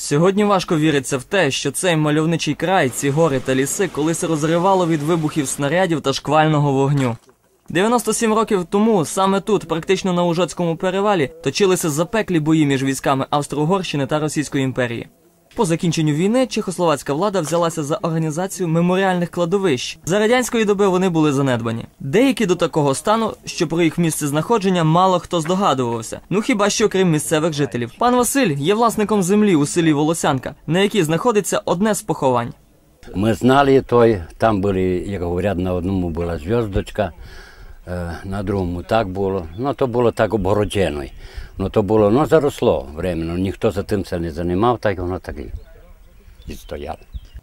Сьогодні важко віриться в те, що цей мальовничий край, ці гори та ліси колись розривало від вибухів снарядів та шквального вогню. 97 років тому саме тут, практично на Ужоцькому перевалі, точилися запеклі бої між військами Австро-Угорщини та Російської імперії. По закінченню війни чехословацька влада взялася за організацію меморіальних кладовищ. За радянської доби вони були занедбані. Деякі до такого стану, що про їх місце знаходження мало хто здогадувався. Ну хіба що крім місцевих жителів. Пан Василь є власником землі у селі Волосянка, на якій знаходиться одне з поховань. Ми знали той, там були, як говорять, на одному була зв'язочка, на другому так було. Ну, то було так обгороджено. Ну, то було, ну, заросло временно. Ніхто за тим це не займав, так воно так і, стояло.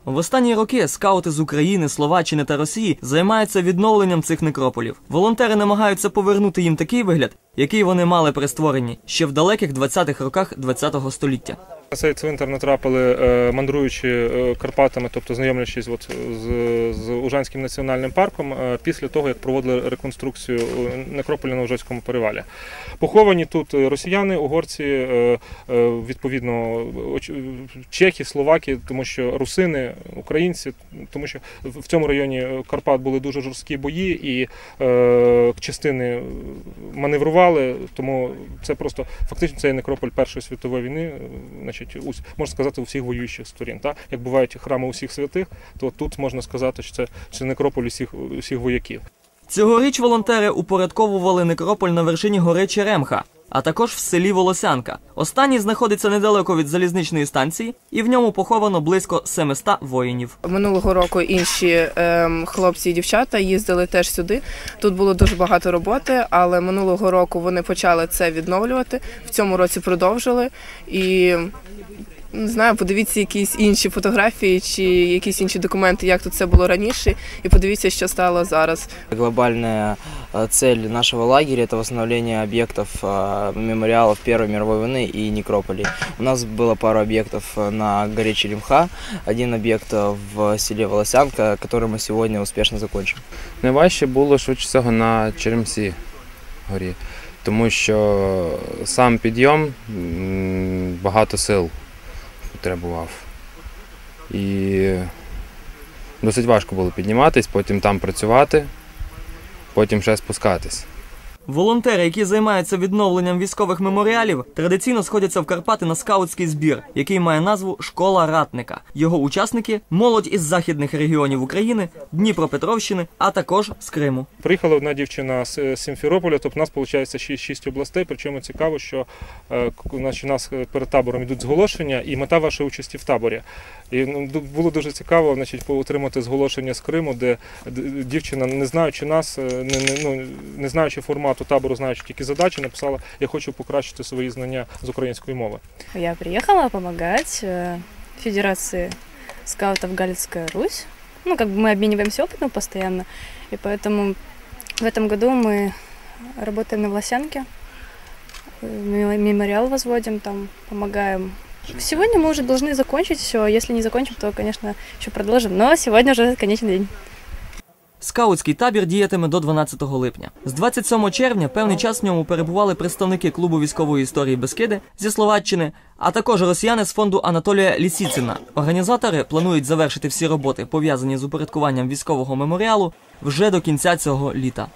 В останні роки скаути з України, Словаччини та Росії займаються відновленням цих некрополів. Волонтери намагаються повернути їм такий вигляд, який вони мали при створенні ще в далеких 20-х роках ХХ століття. На цей цвинтар натрапили, е, мандруючи е, Карпатами, тобто знайомлячись от з, з Ужанським національним парком, е, після того, як проводили реконструкцію некрополя на Ужоцькому перевалі. Поховані тут росіяни, угорці, відповідно, чехи, словаки, тому що русини, українці, тому що в цьому районі Карпат були дуже жорсткі бої і частини маневрували, тому це просто фактично це є некрополь Першої світової війни, значить, ось, можна сказати, у всіх воюючих сторін. Та? Як бувають храми усіх святих, то тут можна сказати, що це, це некрополь усіх, усіх вояків. Цьогоріч волонтери упорядковували некрополь на вершині гори Черемха, а також в селі Волосянка. Останній знаходиться недалеко від залізничної станції, і в ньому поховано близько 700 воїнів. Минулого року інші ем, хлопці і дівчата їздили теж сюди. Тут було дуже багато роботи, але минулого року вони почали це відновлювати. В цьому році продовжили і. Не знаю, подивіться якісь інші фотографії чи якісь інші документи, як тут це було раніше, і подивіться, що стало зараз. Глобальная э, цель нашего лагеря – это восстановление объектов э, мемориалов Первой мировой войны и некрополей. У нас было пару объектов э, на горе Черемха, один объект э, в селе Волосянка, который мы сегодня успешно закончим. Найважче було швидше всього на Черемсі горі, тому що сам підйом м, багато сил потребував. І досить важко було підніматись, потім там працювати, потім ще спускатись. Волонтери, які займаються відновленням військових меморіалів, традиційно сходяться в Карпати на скаутський збір, який має назву Школа ратника. Його учасники молодь із західних регіонів України, Дніпропетровщини, а також з Криму. Приїхала одна дівчина з е, Сімферополя, тобто у нас виходить 6, 6 областей. Причому цікаво, що е, значить, у нас е, перед табором йдуть зголошення і мета вашої участі в таборі. І ну, було дуже цікаво значить, отримати зголошення з Криму, де дівчина, не знаючи нас, не, не, ну, не знаючи формату табору, знаючи тільки задачі, написала: Я хочу покращити свої знання з української мови. Я приехала помогать э, Федерации скаутов Галицкая Русь. Ну, как бы мы обмениваемся опытом постоянно, и поэтому в этом году мы работаем на Власянке, э, мемо- мемориал возводим там, помогаем. Сегодня мы уже должны закончить все, если не закончим, то, конечно, еще продолжим, но сегодня уже конечный день. Скаутський табір діятиме до 12 липня. З 27 червня певний час в ньому перебували представники клубу військової історії Бескиди зі Словаччини, а також росіяни з фонду Анатолія Лісіцина. Організатори планують завершити всі роботи, пов'язані з упорядкуванням військового меморіалу, вже до кінця цього літа.